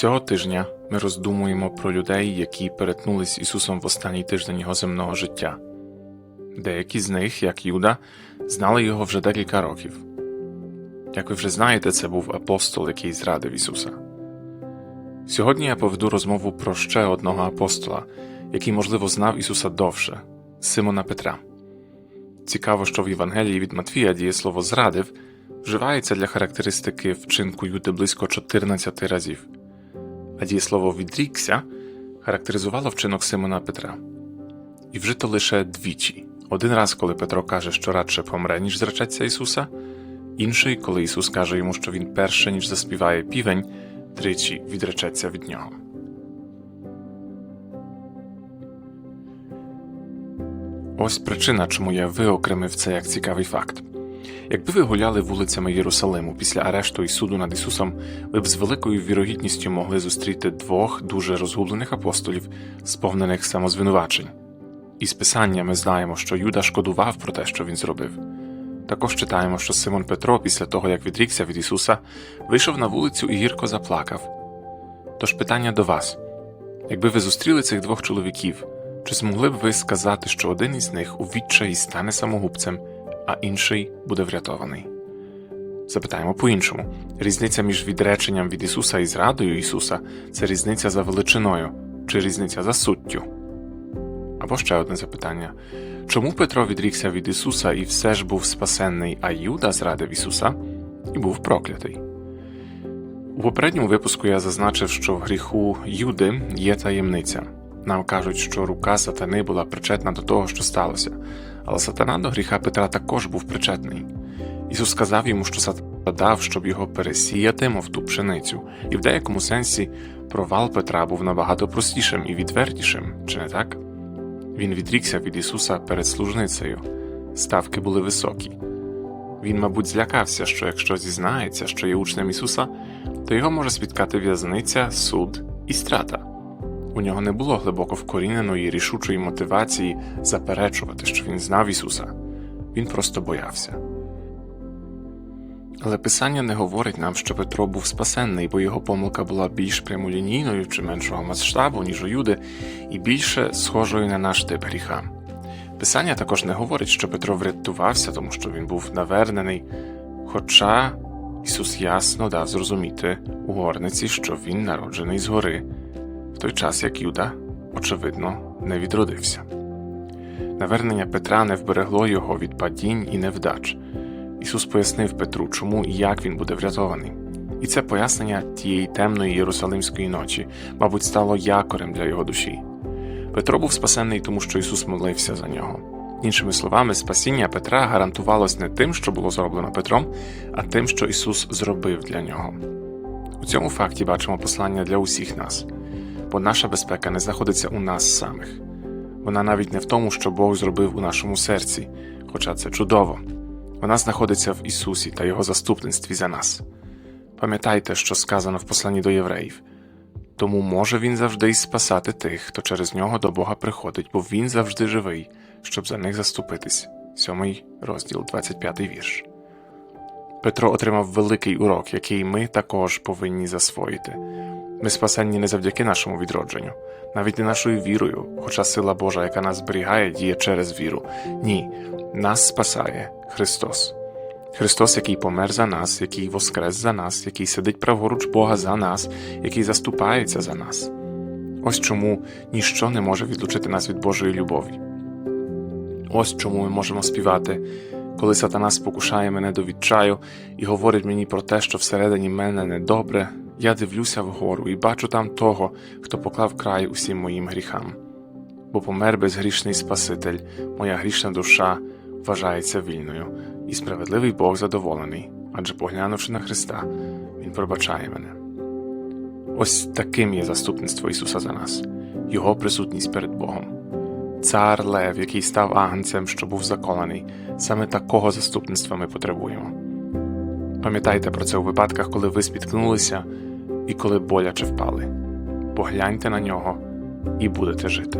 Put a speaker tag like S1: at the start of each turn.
S1: Цього тижня ми роздумуємо про людей, які перетнулись з Ісусом в останній тиждень його земного життя. Деякі з них, як Юда, знали його вже декілька років. Як ви вже знаєте, це був апостол, який зрадив Ісуса. Сьогодні я поведу розмову про ще одного апостола, який, можливо, знав Ісуса довше Симона Петра. Цікаво, що в Євангелії від Матвія дієслово зрадив вживається для характеристики вчинку Юди близько 14 разів, а дієслово відрікся характеризувало вчинок Симона Петра. І вжито лише двічі: один раз, коли Петро каже, що радше помре, ніж зречеться Ісуса, інший, коли Ісус каже йому, що він перше, ніж заспіває півень, тричі відречеться від нього. Ось причина, чому я виокремив це як цікавий факт. Якби ви гуляли вулицями Єрусалиму після арешту і суду над Ісусом, ви б з великою вірогідністю могли зустріти двох дуже розгублених апостолів, сповнених самозвинувачень. Із писання ми знаємо, що Юда шкодував про те, що він зробив. Також читаємо, що Симон Петро, після того як відрікся від Ісуса, вийшов на вулицю і гірко заплакав. Тож питання до вас: якби ви зустріли цих двох чоловіків, чи змогли б ви сказати, що один із них у відчаї стане самогубцем, а інший буде врятований? Запитаємо по-іншому: різниця між відреченням від Ісуса і зрадою Ісуса це різниця за величиною чи різниця за суттю? Або ще одне запитання: чому Петро відрікся від Ісуса і все ж був спасенний, а Юда зрадив Ісуса і був проклятий? У попередньому випуску я зазначив, що в гріху Юди є таємниця. Нам кажуть, що рука сатани була причетна до того, що сталося, але сатана до гріха Петра також був причетний. Ісус сказав йому, що сатана дав, щоб його пересіяти, мов ту пшеницю, і в деякому сенсі провал Петра був набагато простішим і відвертішим, чи не так? Він відрікся від Ісуса перед служницею. Ставки були високі. Він, мабуть, злякався, що якщо зізнається, що є учнем Ісуса, то його може спіткати в'язниця, суд і страта. У нього не було глибоко вкоріненої рішучої мотивації заперечувати, що він знав Ісуса. Він просто боявся. Але Писання не говорить нам, що Петро був спасенний, бо його помилка була більш прямолінійною чи меншого масштабу, ніж у Юди, і більше схожою на наш тип гріха. Писання також не говорить, що Петро врятувався, тому що він був навернений, хоча Ісус ясно дав зрозуміти у горниці, що він народжений згори, той час як Юда, очевидно, не відродився. Навернення Петра не вберегло його від падінь і невдач. Ісус пояснив Петру, чому і як він буде врятований. І це пояснення тієї темної єрусалимської ночі, мабуть, стало якорем для його душі. Петро був спасенний, тому що Ісус молився за нього. Іншими словами, спасіння Петра гарантувалось не тим, що було зроблено Петром, а тим, що Ісус зробив для нього. У цьому факті бачимо послання для усіх нас, бо наша безпека не знаходиться у нас самих. Вона навіть не в тому, що Бог зробив у нашому серці, хоча це чудово. Вона знаходиться в Ісусі та Його заступництві за нас. Пам'ятайте, що сказано в посланні до євреїв тому може Він завжди спасати тих, хто через нього до Бога приходить, бо Він завжди живий, щоб за них заступитись. 7 розділ, 25 вірш. Петро отримав великий урок, який ми також повинні засвоїти. Ми спасенні не завдяки нашому відродженню, навіть не нашою вірою, хоча сила Божа, яка нас зберігає, діє через віру. Ні, нас спасає Христос. Христос, який помер за нас, який воскрес за нас, який сидить праворуч Бога за нас, який заступається за нас. Ось чому ніщо не може відлучити нас від Божої любові. Ось чому ми можемо співати, коли сатана спокушає мене до відчаю і говорить мені про те, що всередині мене недобре, я дивлюся вгору і бачу там того, хто поклав край усім моїм гріхам. Бо помер безгрішний Спаситель, моя грішна душа вважається вільною, і справедливий Бог задоволений, адже поглянувши на Христа, Він пробачає мене. Ось таким є заступництво Ісуса за нас, Його присутність перед Богом. Цар Лев, який став агнцем, що був заколений, саме такого заступництва ми потребуємо. Пам'ятайте про це у випадках, коли ви спіткнулися і коли боляче впали. Погляньте на нього і будете жити.